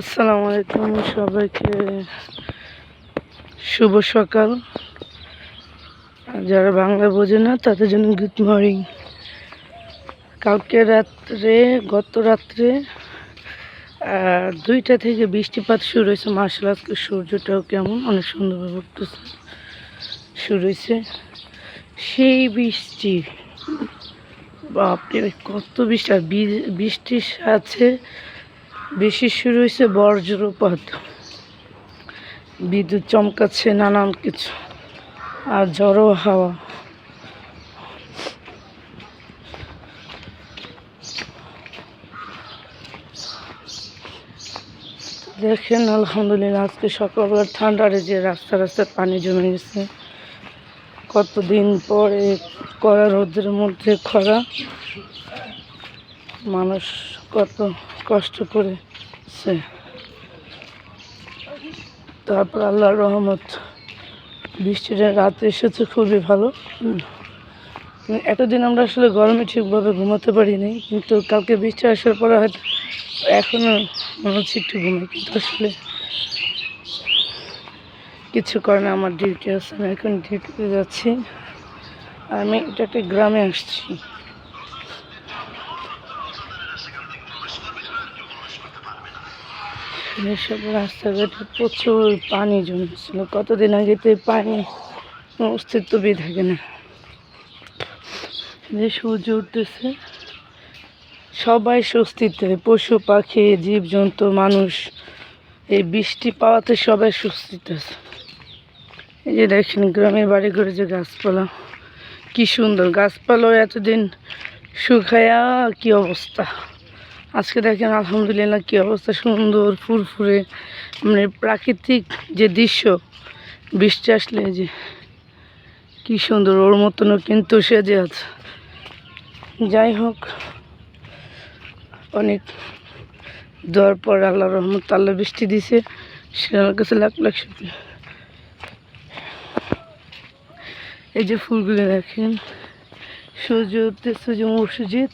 আসসালামু আলাইকুম সবাইকে। শুভ সকাল। যারা বাংলা বোঝে না, তাদের জন্য গুড মর্নিং কালকে রাত্রে, গত রাত্রে দুইটা থেকে বৃষ্টিপাত শুরু হয়েছে। মার্শাল আজকে সূর্যটাও কেমন, অনেক সুন্দরভাবে উঠতেছে। শুরু হয়েছে। সেই বৃষ্টি, বাপরে, কত বৃষ্টি। আর বৃষ্টির সাথে বেশি শুরু হয়েছে বজ্রপাত বিদ্যুৎ চমকাচ্ছে নানান কিছু, আর ঝড়ো হাওয়া। দেখেন, আলহামদুলিল্লাহ, আজকে সকালবেলা ঠান্ডারে যে রাস্তা রাস্তায় পানি জমে গেছে। কতদিন পরে কড়া রোদের মধ্যে খরা। মানুষ কত কষ্ট করেছে। তারপর আল্লাহর রহমত, বৃষ্টিটা রাতে এসেছে, খুবই ভালো। এতদিন আমরা আসলে গরমে ঠিকভাবে ঘুমাতে পারিনি, কিন্তু কালকে বৃষ্টি আসার পরে হয়তো এখনও মনে হচ্ছে একটু ঘুমাই, কিন্তু আসলে কিছু করে না আমার ডিউটি আছে, আমি এখন ডিউটিতে যাচ্ছি। আমি এটা একটা গ্রামে আসছি। এসব রাস্তাঘাটে প্রচুর পানি জমেছিল। কতদিন আগে তো এই পানি অস্তিত্বই থাকে না। যে সূর্য উঠতেছে, সবাই স্বস্তিতে, পশু, পাখি, জীবজন্তু, মানুষ, এই বৃষ্টি পাওয়াতে সবাই স্বস্তিতে আছে। এই যে দেখেন গ্রামের বাড়ি ঘরে যে গাছপালা, কি সুন্দর। গাছপালাও এতদিন শুকায়া কি অবস্থা? আজকে দেখেন আলহামদুলিল্লাহ কি অবস্থা, সুন্দর ফুরফুরে মানে প্রাকৃতিক যে দৃশ্য, বৃষ্টি আসলে যে কি সুন্দর, ওর মতনও কিন্তু সেজে আছে। যাই হোক, অনেক দেওয়ার পর আল্লাহ রহমত আল্লাহ বৃষ্টি দিছে, সে আমার কাছে লাখ লাখ শুক্রিয়া। এই যে ফুলগুলো দেখেন, সূর্য উঠতেছে যে মসজিদ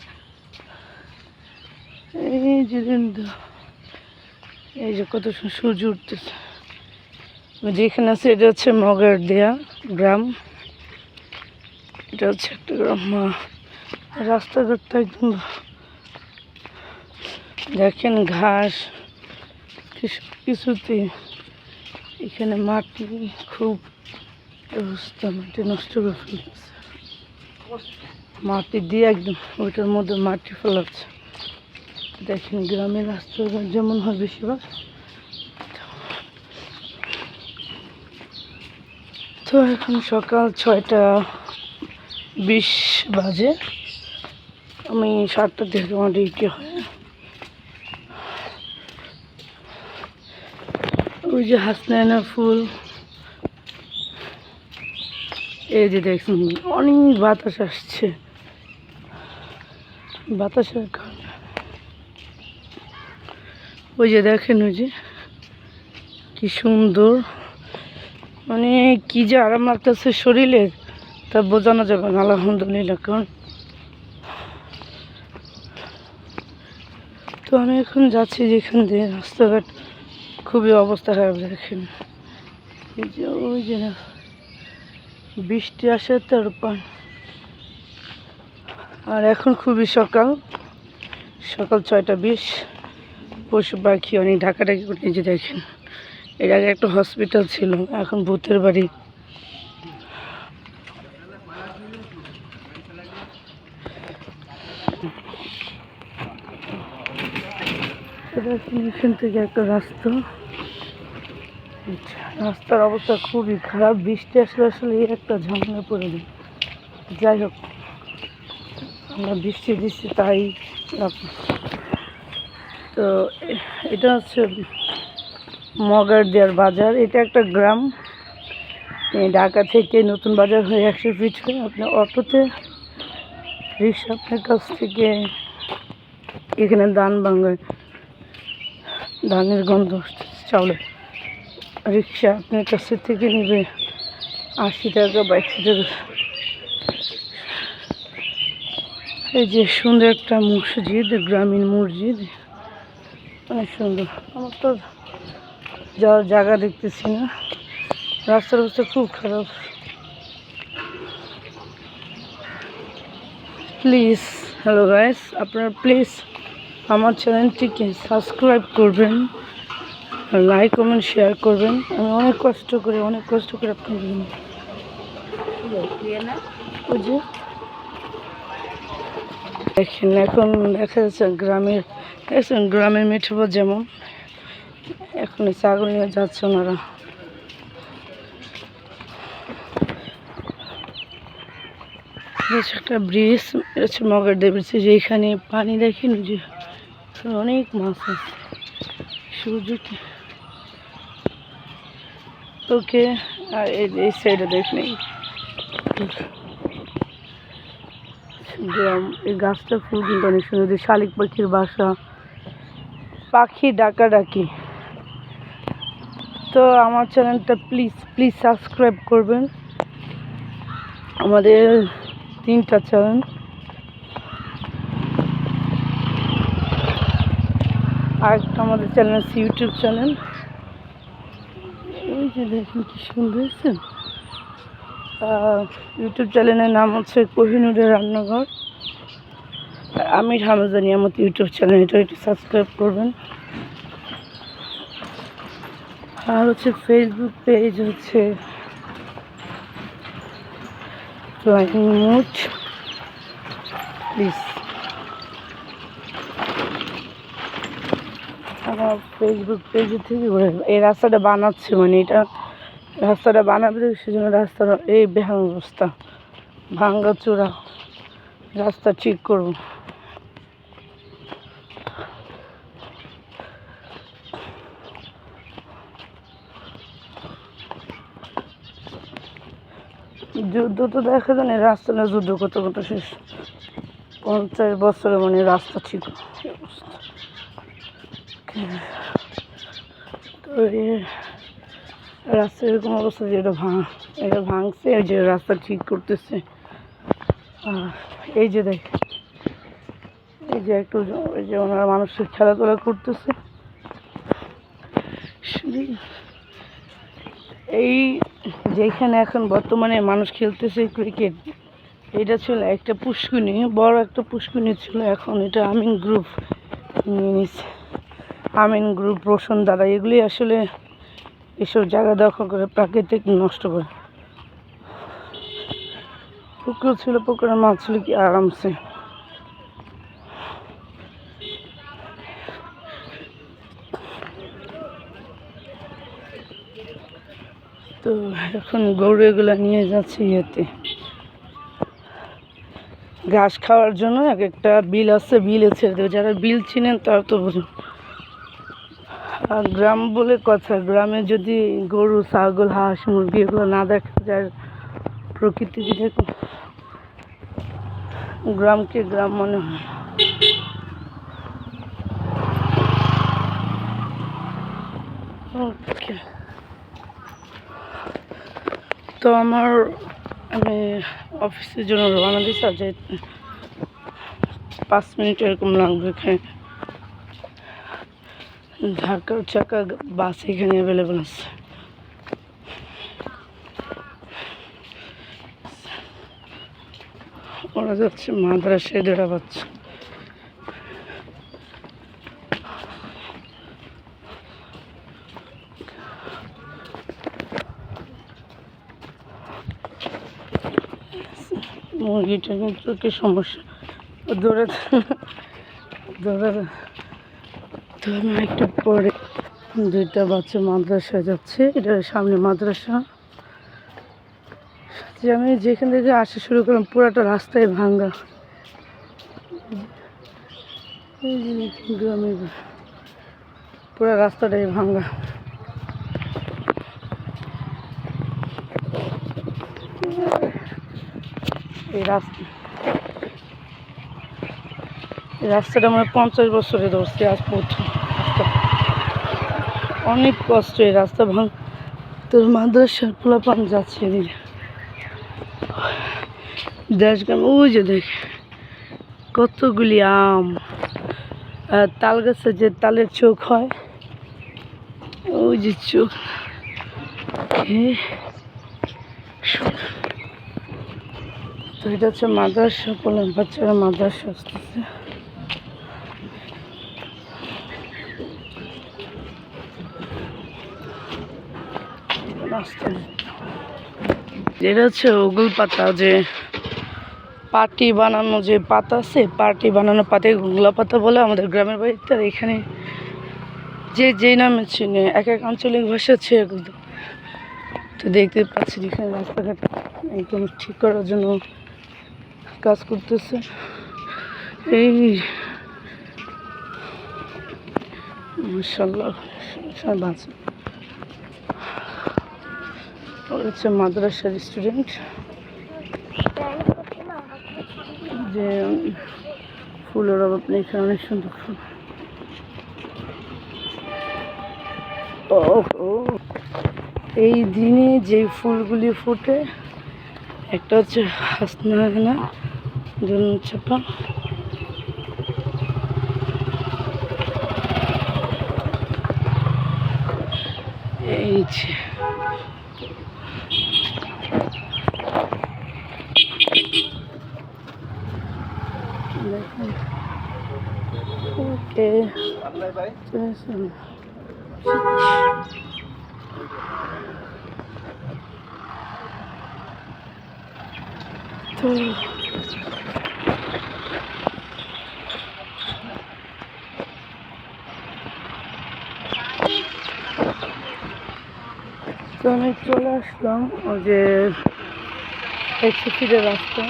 এই যে এই যে কত সূর্য উঠতেছে। যেখানে আছে, এটা হচ্ছে মগের দেয়া গ্রাম। এটা হচ্ছে একটা গ্রাম রাস্তাঘাটটা একদম দেখেন ঘাস, কিছু কিছুতে এখানে মাটি, খুব অবস্থা, মাটি নষ্ট করে ফেলতেছে মাটি দিয়ে একদম ওইটার মধ্যে মাটি ফেলাচ্ছে। দেখেন গ্রামের রাস্তাঘাট যেমন হয় বেশিরভাগ তো এখন সকাল ছয়টা বিশ বাজে। আমি সাতটা থেকে আমার ডিউটি হয়। ওই যে হাসনায়না ফুল। এই যে দেখছেন, অনেক বাতাস আসছে। বাতাসের কারণে ওই যে দেখেন ওই যে, কি সুন্দর। মানে কি যে আরাম লাগতেছে শরীরে, তা বোঝানো যাবে না, আলহামদুলিল্লাহ, কারণ তো আমি এখন যাচ্ছি যেখান দিয়ে রাস্তাঘাট, খুবই অবস্থা খারাপ দেখেন। এই যে, ওই যে বৃষ্টি আসে তার পান আর এখন খুবই সকাল সকাল ছয়টা বিশ। পশু পাখি অনেক ঢাকাঢাকি করে যে দেখেন এর আগে একটা হসপিটাল ছিল, এখন ভূতের বাড়ি। এখান থেকে একটা রাস্তা। রাস্তার অবস্থা খুবই খারাপ। বৃষ্টি আসলে আসলে একটা ঝামেলা পড়ে যায়। যাই হোক, আমরা বৃষ্টি দিচ্ছি, তাই। তো এটা হচ্ছে মগার দেওয়ার বাজার। এটা একটা গ্রাম। ঢাকা থেকে নতুন বাজার হয়ে একশো ফিট হয়ে আপনি অটোতে রিক্সা আপনার কাছ থেকে এখানে ধান ভাঙায় ধানের গন্ধ চাউলের রিক্সা আপনার কাছে থেকে নেবে। আশি টাকা বা একশো টাকা। এই যে সুন্দর একটা মসজিদ, গ্রামীণ মসজিদ। অনেক সুন্দর। আমার তো যাওয়ার জায়গা দেখতেছি না। রাস্তার অবস্থা খুব খারাপ। প্লিজ হ্যালো গাইস আপনারা প্লিজ আমার চ্যানেলটিকে সাবস্ক্রাইব করবেন লাইক কমেন্ট শেয়ার করবেন। আমি অনেক কষ্ট করে, অনেক কষ্ট করে আপনাদের দেখেন, এখন দেখা যাচ্ছে গ্রামের দেখছেন গ্রামের মেঠোপথ যেমন। এখন ছাগল নিয়ে যাচ্ছে ওনারা। একটা ব্রিজ হচ্ছে মগের ব্রিজ, যেখানে পানি ওই যে অনেক মাছ আছে। সূর্যকে। ওকে, আর এই সাইডে এই গ্রাম, এই গাছটা ফুল কিন্তু অনেক সুন্দর। শালিক পাখির বাসা। পাখি ডাকাডাকি। তো আমার চ্যানেলটা প্লিজ প্লিজ সাবস্ক্রাইব করবেন। আমাদের তিনটা চ্যানেল। আর একটা আমাদের চ্যানেল আছে, ইউটিউব চ্যানেল। এই যে দেখুন কি সুন্দর হয়েছে। ইউটিউব চ্যানেলের নাম হচ্ছে কোহিনুরের রান্নাঘর। আমির হামজানি আমার ইউটিউব চ্যানেল, এটা একটু সাবস্ক্রাইব করবেন। আর হচ্ছে ফেসবুক পেজ হচ্ছে প্লিজ ফেসবুক পেজ থেকে ঘুরে এই রাস্তাটা বানাচ্ছে মানে এটা রাস্তাটা বানাবে সেজন্য রাস্তার এই বেহাল অবস্থা। ভাঙ্গা চূড়া। রাস্তা ঠিক করব। যুদ্ধ তো দেখা যায় না রাস্তাটা যুদ্ধ কত কত শেষ। পঞ্চাশ বছরে মানে রাস্তা অবস্থা। তো রাস্তা এরকম অবস্থা যে এটা ভাঙ এটা ভাঙছে, এই যে রাস্তা ঠিক করতেছে। এই যে দেখ, এই যে একটু এই যে ওনারা মানুষের খেলাধুলা করতেছে। এই যেখানে এখন বর্তমানে মানুষ খেলতেছে ক্রিকেট এটা ছিল একটা পুষ্কুনি, বড় একটা পুষ্কুনি ছিল, এখন এটা আমিন গ্রুপ আমিন গ্রুপ রোশন দ্বারা এগুলি আসলে এসব জায়গা দখল করে প্রাকৃতিক নষ্ট করে। পুকুর ছিল, পুকুরের মাছ ছিল কি আরামসে। তো এখন গরু এগুলো নিয়ে যাচ্ছে ইয়েতে। ঘাস খাওয়ার জন্য এক একটা বিল আছে, বিলে ছেড়ে দেবে। যারা বিল চিনেন তারা তো বুঝুন। আর গ্রাম বলে কথা, গ্রামে যদি গরু, ছাগল, হাঁস, মুরগি এগুলো না দেখা যায়, প্রকৃতি যেরকম গ্রামকে গ্রাম মনে হয়। না। তো আমার, আমি অফিসের জন্য রওনা দিচ্ছি আর যে পাঁচ মিনিট এরকম লাগবে এখানে। ঢাকার চাকা বাস এখানে অ্যাভেলেবেল আছে। ওরা যাচ্ছে মাদ্রাসায় দেড়া বাচ্চা। মুরগিটা কিন্তু কি সমস্যা। দৌড়ে দৌড়ে একটু পরে দুইটা বাচ্চা মাদ্রাসায় যাচ্ছে। এটা সামনে মাদ্রাসা। যে আমি যেখান থেকে আসা শুরু করলাম, পুরাটা রাস্তায় ভাঙ্গা। যে পুরো রাস্তাটাই ভাঙ্গা। এই রাস্তা এই রাস্তাটা আমরা পঞ্চাশ বছরে ধরছি আজ রাস্তা অনেক কষ্ট এই রাস্তা ভাঙ তোর মাদ্রাসার পোলাপান যাচ্ছে এদিকে। দেশ গ্রাম ওই যে দেখ কতগুলি আম তাল গাছে যে তালের চোখ হয় ওই যে চোখ। এ, তো এটা হচ্ছে মাদ্রাসা বললাম বাচ্চারা মাদ্রাসা আসতেছে নেই। হচ্ছে ওগুল পাতা, যে পাটি বানানো যে পাতা আছে, পাটি বানানো পাতে গুগলা পাতা বলে আমাদের গ্রামের বাড়িতে এখানে যে যেই নামে চিনে, এক এক আঞ্চলিক ভাষা আছে তো দেখতে পাচ্ছি এখানে রাস্তাঘাট একদম ঠিক করার জন্য কাজ করতেছে। এই হচ্ছে মাদ্রাসার স্টুডেন্ট যে ফুলের অভাব নেই অনেক সুন্দর ফুল। এই দিনে যে ফুলগুলি ফোটে, একটা হচ্ছে হাসনা জন্য চাপা এই যে। ওকে। তো তো আমি চলে আসলাম, ওই যে একশো ফিটের রাস্তা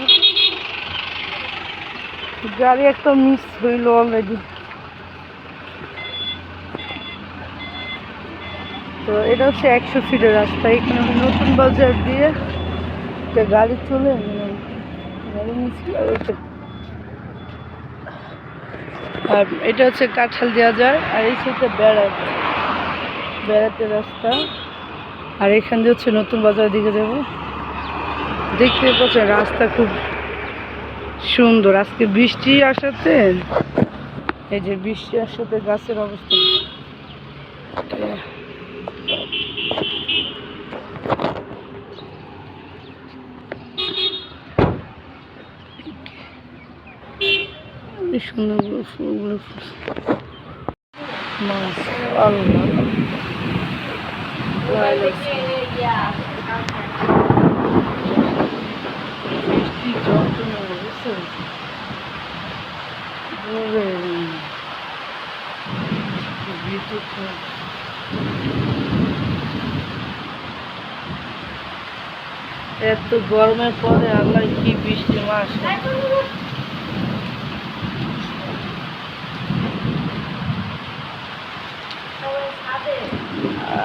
গাড়ি একটা মিস হইল অলরেডি তো এটা হচ্ছে একশো ফিটের রাস্তা, এখানে নতুন বাজার দিয়ে একটা গাড়ি চলে গাড়ি মিস আর এটা হচ্ছে কাঁঠাল দেওয়া যায়, আর এই সাইডটা বেড়াতে বেড়াতে রাস্তা। আর এখান দিয়ে হচ্ছে নতুন বাজারের দিকে যাব। দেখতে পাচ্ছেন রাস্তা খুব সুন্দর। আজকে বৃষ্টি আসাতে, এই যে বৃষ্টি আসাতে গাছের অবস্থা। সুন্দরগুলো ফুলগুলো ফুটছে। মাস আল্লাহ বলে এত গরমের পরে আল্লাহ কি বৃষ্টি মাস।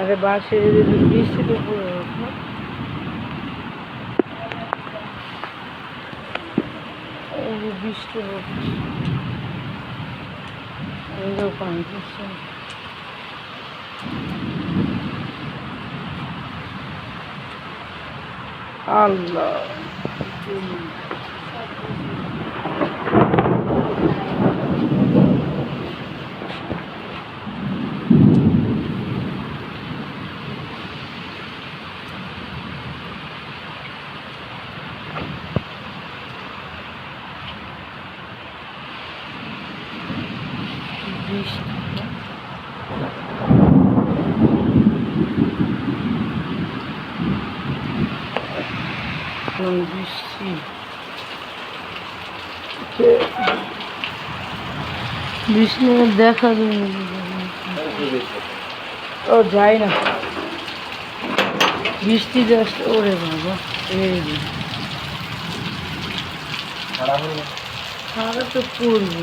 আরে বাসে বৃষ্টি তো পুরো এই যে বৃষ্টি হচ্ছে। পানি আল্লাহ বৃষ্টি কোন বৃষ্টি বৃষ্টি দেখা যায় না ও যায় না বৃষ্টি জাস্ট ওরে বাবা এই যে। ছাড়া তো পড়ব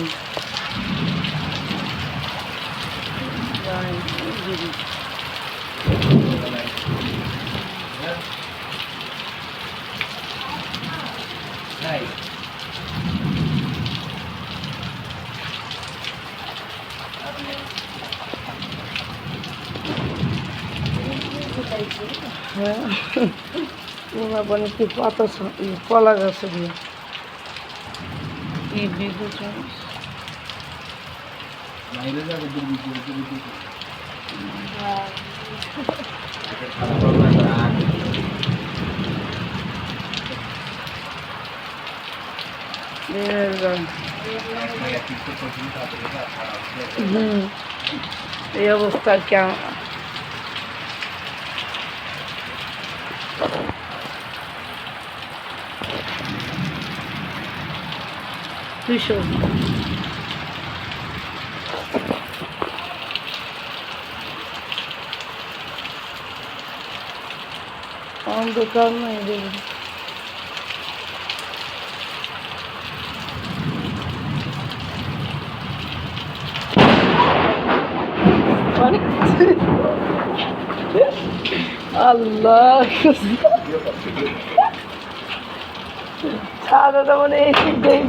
হ্যাঁ ওনার মানে কি পাতা কলা গাছে দিয়ে কি বিদ্যুৎ হুম এই অবস্থা কেমন? দুইশো অন্ধকার নাই দেখুন আল্লাহ সাদাটা মানে এই দিকটাই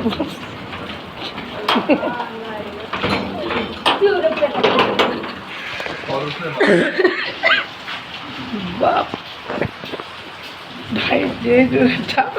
বাপ ভাই যে চাপ